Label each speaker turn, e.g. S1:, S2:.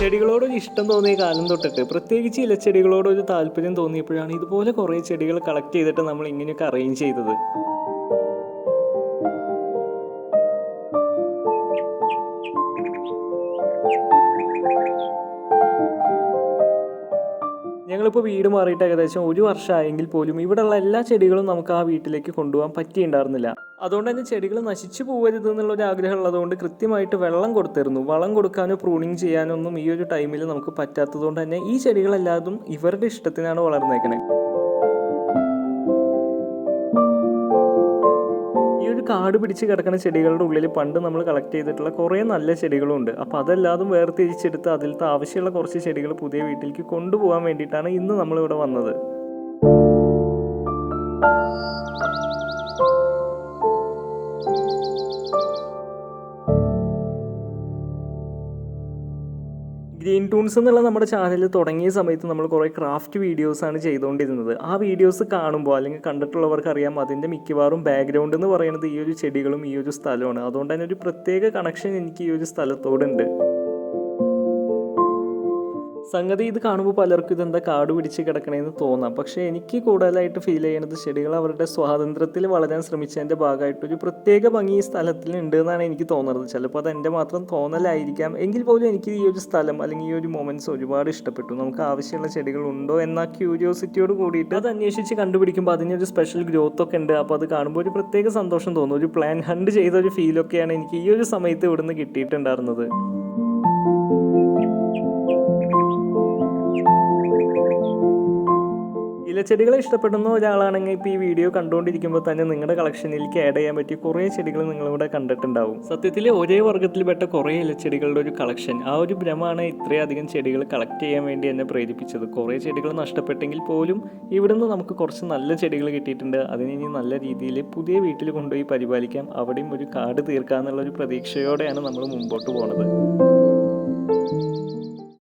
S1: ചെടികളോടൊരു ഇഷ്ടം തോന്നിയ കാലം തൊട്ടിട്ട് പ്രത്യേകിച്ച് ഇലച്ചെടികളോടൊരു താല്പര്യം തോന്നിയപ്പോഴാണ് ഇതുപോലെ കുറേ ചെടികൾ കളക്ട് ചെയ്തിട്ട് നമ്മൾ ഇങ്ങനെയൊക്കെ അറേഞ്ച് ചെയ്തത്. ഞങ്ങളിപ്പോൾ വീട് മാറിയിട്ട് ഏകദേശം ഒരു വർഷമായെങ്കിൽ പോലും ഇവിടെയുള്ള എല്ലാ ചെടികളും നമുക്ക് ആ വീട്ടിലേക്ക് കൊണ്ടുപോകാൻ പറ്റിയിട്ടുണ്ടായിരുന്നില്ല. അതുകൊണ്ട് തന്നെ ചെടികൾ നശിച്ചു പോകരുത് എന്നുള്ളൊരു ആഗ്രഹം ഉള്ളതുകൊണ്ട് കൃത്യമായിട്ട് വെള്ളം കൊടുത്തിരുന്നു. വളം കൊടുക്കാനോ പ്രൂണിങ് ചെയ്യാനോ ഒന്നും ഈ ഒരു ടൈമിൽ നമുക്ക് പറ്റാത്തതുകൊണ്ട് തന്നെ ഈ ചെടികളെല്ലാതും ഇവരുടെ ഇഷ്ടത്തിനാണ് വളർന്നേക്കണേ. ഒരു കാട് പിടിച്ച് കിടക്കുന്ന ചെടികളുടെ ഉള്ളിൽ പണ്ട് നമ്മൾ കളക്ട് ചെയ്തിട്ടുള്ള കുറേ നല്ല ചെടികളുണ്ട്. അപ്പോൾ അതെല്ലാതും വേർതിരിച്ചെടുത്ത് അതിലത്തെ ആവശ്യമുള്ള കുറച്ച് ചെടികൾ പുതിയ വീട്ടിലേക്ക് കൊണ്ടുപോകാൻ വേണ്ടിയിട്ടാണ് ഇന്ന് നമ്മളിവിടെ വന്നത്. ഗ്രീൻ ടൂൺസ് എന്നുള്ള നമ്മുടെ ചാനൽ തുടങ്ങിയ സമയത്ത് നമ്മൾ കുറേ ക്രാഫ്റ്റ് വീഡിയോസാണ് ചെയ്തുകൊണ്ടിരുന്നത്. ആ വീഡിയോസ് കാണുമ്പോൾ അല്ലെങ്കിൽ കണ്ടിട്ടുള്ളവർക്ക് അറിയാം അതിന്റെ മിക്കവാറും ബാക്ക്ഗ്രൗണ്ട് എന്ന് പറയുന്നത് ഈ ഒരു ചെടികളും ഈ ഒരു സ്ഥലമാണ് അതുകൊണ്ട് തന്നെ ഒരു പ്രത്യേക കണക്ഷൻ എനിക്ക് ഈ ഒരു സ്ഥലത്തോടുണ്ട്. സംഗതി ഇത് കാണുമ്പോൾ പലർക്കും ഇതെന്താ കാട് പിടിച്ച് കിടക്കണേന്ന് തോന്നാം. പക്ഷേ എനിക്ക് കൂടുതലായിട്ട് ഫീൽ ചെയ്യണത് ചെടികൾ അവരുടെ സ്വാതന്ത്ര്യത്തിൽ വളരാൻ ശ്രമിച്ചതിന്റെ ഭാഗമായിട്ട് ഒരു പ്രത്യേക ഭംഗി ഈ സ്ഥലത്തിൽ ഉണ്ട് എന്നാണ് എനിക്ക് തോന്നുന്നത്. ചിലപ്പോൾ അത് എന്റെ മാത്രം തോന്നലായിരിക്കാം. എങ്കിൽ പോലും എനിക്ക് ഈ ഒരു സ്ഥലം അല്ലെങ്കിൽ ഈ ഒരു മൊമെന്റ്സ് ഒരുപാട് ഇഷ്ടപ്പെട്ടു. നമുക്ക് ആവശ്യമുള്ള ചെടികൾ ഉണ്ടോ എന്ന ക്യൂരിയോസിറ്റിയോട് കൂടിയിട്ട് അത് അന്വേഷിച്ച് കണ്ടുപിടിക്കുമ്പോൾ അതിനൊരു സ്പെഷ്യൽ ഗ്രോത്ത് ഒക്കെ ഉണ്ട്. അപ്പോൾ അത് കാണുമ്പോൾ ഒരു പ്രത്യേക സന്തോഷം തോന്നും. ഒരു പ്ലാൻ ഹണ്ട് ചെയ്ത ഒരു ഫീലൊക്കെയാണ് എനിക്ക് ഈ ഒരു സമയത്ത് ഇവിടുന്ന് കിട്ടിയിട്ടുണ്ടായിരുന്നത്. ഇലച്ചെടികളെ ഇഷ്ടപ്പെടുന്ന ഒരാളാണെങ്കിൽ ഇപ്പോൾ ഈ വീഡിയോ കണ്ടുകൊണ്ടിരിക്കുമ്പോൾ തന്നെ നിങ്ങളുടെ കളക്ഷനിലേക്ക് ആഡ് ചെയ്യാൻ പറ്റിയ കുറേ ചെടികൾ നിങ്ങളിവിടെ കണ്ടിട്ടുണ്ടാവും. സത്യത്തിൽ ഒരേ വർഗത്തിൽപ്പെട്ട കുറേ ഇലച്ചെടികളുടെ ഒരു കളക്ഷൻ. ആ ഒരു ഭ്രമമാണ് ഇത്രയധികം ചെടികൾ കളക്ട് ചെയ്യാൻ വേണ്ടി എന്നെ പ്രേരിപ്പിച്ചത്. കുറേ ചെടികൾ നഷ്ടപ്പെട്ടെങ്കിൽ പോലും ഇവിടുന്ന് നമുക്ക് കുറച്ച് നല്ല ചെടികൾ കിട്ടിയിട്ടുണ്ട്. അതിനെ ഇനി നല്ല രീതിയിൽ പുതിയ വീട്ടിൽ കൊണ്ടുപോയി പരിപാലിക്കാം. അവിടെയും ഒരു കാട് തീർക്കാന്നുള്ള ഒരു പ്രതീക്ഷയോടെയാണ് നമ്മൾ മുമ്പോട്ട് പോണത്.